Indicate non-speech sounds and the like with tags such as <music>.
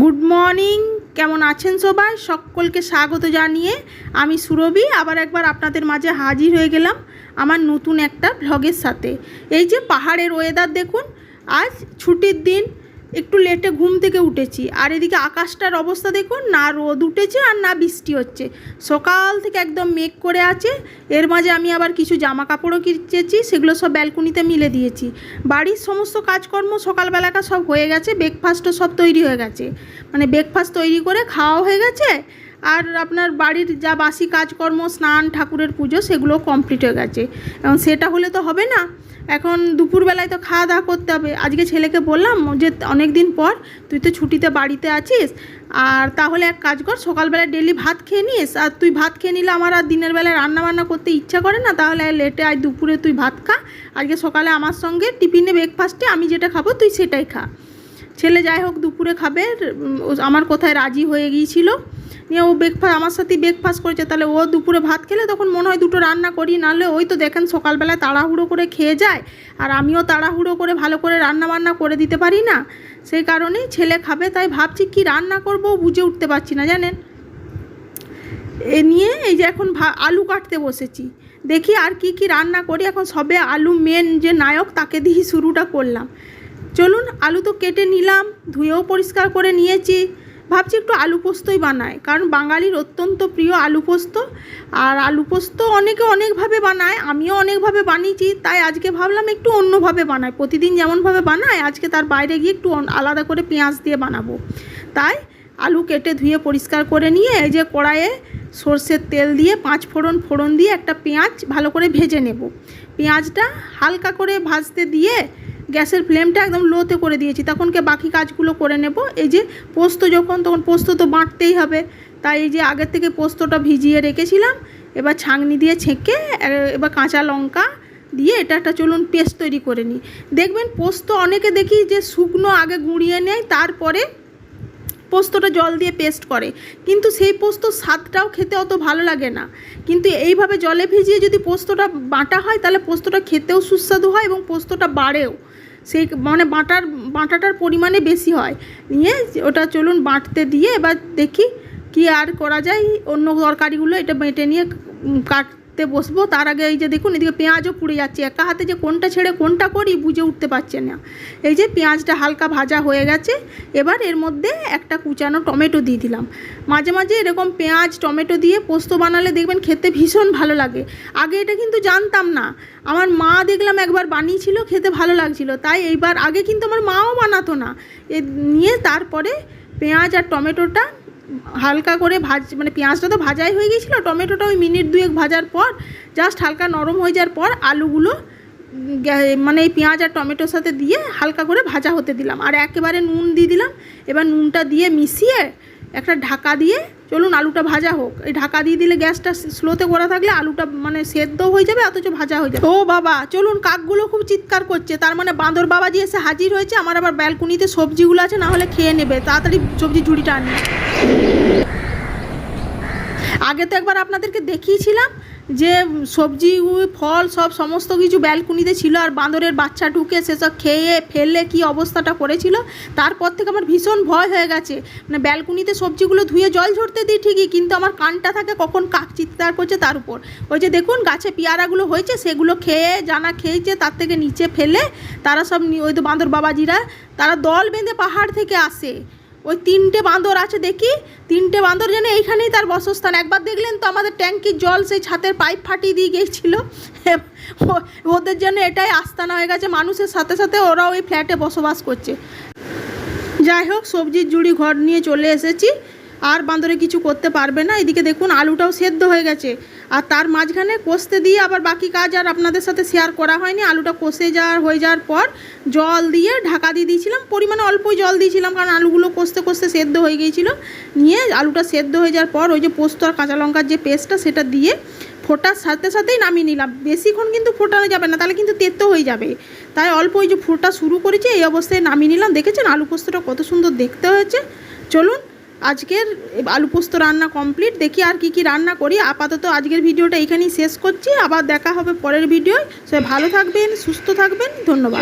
Good morning কেমন আছেন সবাই? সকলকে স্বাগত জানিয়ে আমি সুরভি। আবার একবার আপনাদের মাঝে হাজির হয়ে গেলাম আমার নতুন একটা ভ্লগের সাথে। এই যে পাহাড়ের ওয়েদার দেখুন, আজ ছুটির দিন। একটু লেটে ঘুম থেকে উঠেছি। আর এদিকে আকাশটার অবস্থা দেখুন, না রোদ উঠেছে আর না বৃষ্টি হচ্ছে। সকাল থেকে একদম মেঘ করে আছে। এর মাঝে আমি আবার কিছু জামা কাপড়ও কিনেছি সেগুলো সব ব্যালকনিতে মিলে দিয়েছি। বাড়ির সমস্ত কাজকর্ম সকালবেলাকার সব হয়ে গেছে ব্রেকফাস্টও সব তৈরি হয়ে গেছে। মানে ব্রেকফাস্ট তৈরি করে খাওয়া হয়ে গেছে আর আপনার বাড়ির যা বাসি কাজকর্ম, স্নান, ঠাকুরের পুজো, সেগুলো কমপ্লিট হয়ে গেছে। এবং সেটা হলে তো হবে না। এখন দুপুরবেলায় তো খাওয়া দাওয়া করতে হবে। আজকে ছেলেকে বললাম যে অনেক দিন পর তুই তো ছুটিতে বাড়িতে আছিস। আর তাহলে এক কাজ কর সকালবেলা ডেলি ভাত খেয়ে নিস। আর তুই ভাত খেয়ে নিলে আমার আর দিনের বেলায় রান্না বান্না করতে ইচ্ছা করে না। তাহলে লেটে আজ দুপুরে তুই ভাত খা। আজকে সকালে আমার সঙ্গে টিফিনে ব্রেকফাস্টে আমি যেটা খাব, তুই সেটাই খা। ছেলে যাই হোক, দুপুরে খাবে। আমার কোথায় রাজি হয়ে গিয়েছিল। নিয়ে ও ব্রেকফাস্ট আমার সাথেই ব্রেকফাস্ট করেছে। তাহলে ও দুপুরে ভাত খেলে তখন মনে হয় দুটো রান্না করি, নাহলে ওই তো দেখেন সকালবেলায় তাড়াহুড়ো করে খেয়ে যায়, আর আমিও তাড়াহুড়ো করে ভালো করে রান্না বান্না করে দিতে পারি না। সেই কারণেই ছেলে খাবে, তাই ভাবছি কি রান্না করব বুঝে উঠতে পারছি না, জানেন? এ নিয়ে এই যে এখন আলু কাটতে বসেছি। দেখি আর কি কি রান্না করি, এখন সবে আলু মেন যে নায়ক, তাকে দিয়ে শুরুটা করলাম। চলুন, আলু তো কেটে নিলাম, ধুয়েও পরিষ্কার করে নিয়েছি। ভাবছি একটু আলু পোস্তই বানায় কারণ বাঙালির অত্যন্ত প্রিয় আলু পোস্ত। আর আলু পোস্ত অনেকে অনেকভাবে বানায়, আমিও অনেকভাবে বানিয়েছি। তাই আজকে ভাবলাম একটু অন্যভাবে বানাই। প্রতিদিন যেমনভাবে বানায় আজকে তার বাইরে গিয়ে একটু আলাদা করে পেঁয়াজ দিয়ে বানাবো। তাই আলু কেটে ধুয়ে পরিষ্কার করে নিয়ে এই যে কড়াইয়ে সর্ষের তেল দিয়ে পাঁচ ফোড়ন ফোড়ন দিয়ে একটা পেঁয়াজ ভালো করে ভেজে নেব। পেঁয়াজটা হালকা করে ভাজতে দিয়ে গ্যাসের ফ্লেমটা একদম লোতে করে দিয়েছি। তখনকে বাকি কাজগুলো করে নেব। এই যে পোস্ত যখন, তখন পোস্ত তো বাঁটতেই হবে। তাই এই যে আগের থেকে পোস্তটা ভিজিয়ে রেখেছিলাম, এবার ছাঁকনি দিয়ে ছেঁকে এবার কাঁচা লঙ্কা দিয়ে এটা একটা চলুন পেস্ট তৈরি করে নিই। দেখবেন পোস্ত অনেকে দেখি যে শুকনো আগে গুঁড়িয়ে নেয়, তারপরে পোস্তটা জল দিয়ে পেস্ট করে। কিন্তু সেই পোস্ত স্বাদটাও খেতে অত ভালো লাগে না। কিন্তু এইভাবে জলে ভিজিয়ে যদি পোস্তটা বাটা হয়, তাহলে পোস্তটা খেতেও সুস্বাদু হয় এবং পোস্তটা বাড়েও। সেই মানে বাঁটার বাঁটাটার পরিমাণে বেশি হয়। নিয়ে ওটা চলুন বাঁটতে দিয়ে এবার দেখি কি আর করা যায়। অন্য তরকারিগুলো এটা বেঁটে নিয়ে উম, কাটতে বসবো, তার আগে এই যে দেখুন, এদিকে পেঁয়াজও পুড়ে যাচ্ছে। একা হাতে যে কোনটা ছেড়ে কোনটা করি বুঝে উঠতে পারছে না। এই যে পেঁয়াজটা হালকা ভাজা হয়ে গেছে, এবার এর মধ্যে একটা কুচানো টমেটো দিয়ে দিলাম। মাঝে মাঝে এরকম পেঁয়াজ, টমেটো দিয়ে পোস্ত বানালে দেখবেন খেতে ভীষণ ভালো লাগে। আগে এটা কিন্তু জানতাম না। আমার মা দেখলাম একবার বানিয়েছিল, খেতে ভালো লাগছিল। তাই এইবার আগে কিন্তু আমার মাও বানাতো না। এ নিয়ে তারপরে পেঁয়াজ আর টমেটোটা হালকা করে ভাজ মানে পেঁয়াজটা তো ভাজাই হয়ে গিয়েছিল, টমেটোটা ওই মিনিট দুয়েক ভাজার পর জাস্ট হালকা নরম হয়ে যাওয়ার পর আলুগুলো মানে এই পেঁয়াজ আর টমেটোর সাথে দিয়ে হালকা করে ভাজা হতে দিলাম। আর একেবারে নুন দিয়ে দিলাম, এবার নুনটা দিয়ে মিশিয়ে একটা ঢাকা দিয়ে চলুন আলুটা ভাজা হোক। এই ঢাকা দিয়ে দিলে গ্যাসটা স্লোতে করা থাকলে আলুটা মানে সেদ্ধ হয়ে যাবে, অথচ ভাজা হয়ে যাবে। ও বাবা, চলুন কাকগুলো খুব চিৎকার করছে। তার মানে বাঁদর বাবাজি এসে হাজির হয়েছে, আমার আবার ব্যালকনিতে সবজিগুলো আছে, না হলে খেয়ে নেবে। তাড়াতাড়ি সবজি ঝুড়িটা আনি। আগে তো একবার আপনাদেরকে দেখিয়েছিলাম যে সবজি ফল, সব সমস্ত কিছু ব্যালকনিতে ছিল আর বাঁদরের বাচ্চা ঢুকে সেসব খেয়ে ফেললে কি অবস্থাটা করেছিল, তারপর থেকে আমার ভীষণ ভয় হয়ে গেছে। মানে ব্যালকনিতে সবজিগুলো ধুয়ে জল ঝরতে দিই ঠিকই, কিন্তু আমার কানটা থাকে কখন কাক চিৎকার করছে তার উপর। ওই যে দেখুন, গাছে পেয়ারাগুলো হয়েছে, সেগুলো খেয়ে, জানা খেয়েছে, তার থেকে নিচে ফেলে, তারা সব ওই তো বাঁদর বাবাজিরা, তারা দল বেঁধে পাহাড় থেকে আসে। ওই তিনটে বাঁদর আছে, দেখি? তিনটে বাঁদর যেন এইখানেই তার বসস্থান। একবার দেখলেন তো আমাদের ট্যাঙ্কির জল সেই ছাতের পাইপ ফাটিয়ে দিয়ে গিয়েছিল। <laughs> ওদের জন্য এটাই আস্তানা হয়ে গেছে। মানুষের সাথে সাথে ওরা ওই ফ্ল্যাটে বসবাস করছে। যাই হোক, সবজির জুড়ি ঘর নিয়ে চলে এসেছি। আর বাঁদরে কিছু করতে পারবে না। এদিকে দেখুন, আলুটাও সেদ্ধ হয়ে গেছে। আর তার মাঝখানে কষতে দিয়ে আবার বাকি কাজ আর আপনাদের সাথে শেয়ার করা হয়নি। আলুটা কষে যাওয়ার, হয়ে যাওয়ার পর জল দিয়ে ঢাকা দিয়ে দিয়েছিলাম। পরিমাণে অল্পই জল দিয়েছিলাম, কারণ আলুগুলো কষতে কষতে সেদ্ধ হয়ে গিয়েছিল। নিয়ে আলুটা সেদ্ধ হয়ে যাওয়ার পর ওই যে পোস্ত আর কাঁচা লঙ্কার যে পেস্টটা, সেটা দিয়ে ফোটার সাথে সাথেই নামিয়ে নিলাম। বেশিক্ষণ কিন্তু ফোটানো যাবে না, তাহলে কিন্তু তেতো হয়ে যাবে। তাই অল্প ওই যে ফোটা শুরু করেছি, এই অবস্থায় নামিয়ে নিলাম। দেখেছেন আলু পোস্তটা কত সুন্দর দেখতে হয়েছে। চলুন আজকের আলু পোস্ত রান্না কমপ্লিট। দেখি আর কি কি রান্না করি। আপাতত আজকের ভিডিওটা এখানেই শেষ করছি। আবার দেখা হবে পরের ভিডিও সবাই ভালো থাকবেন, সুস্থ থাকবেন। ধন্যবাদ।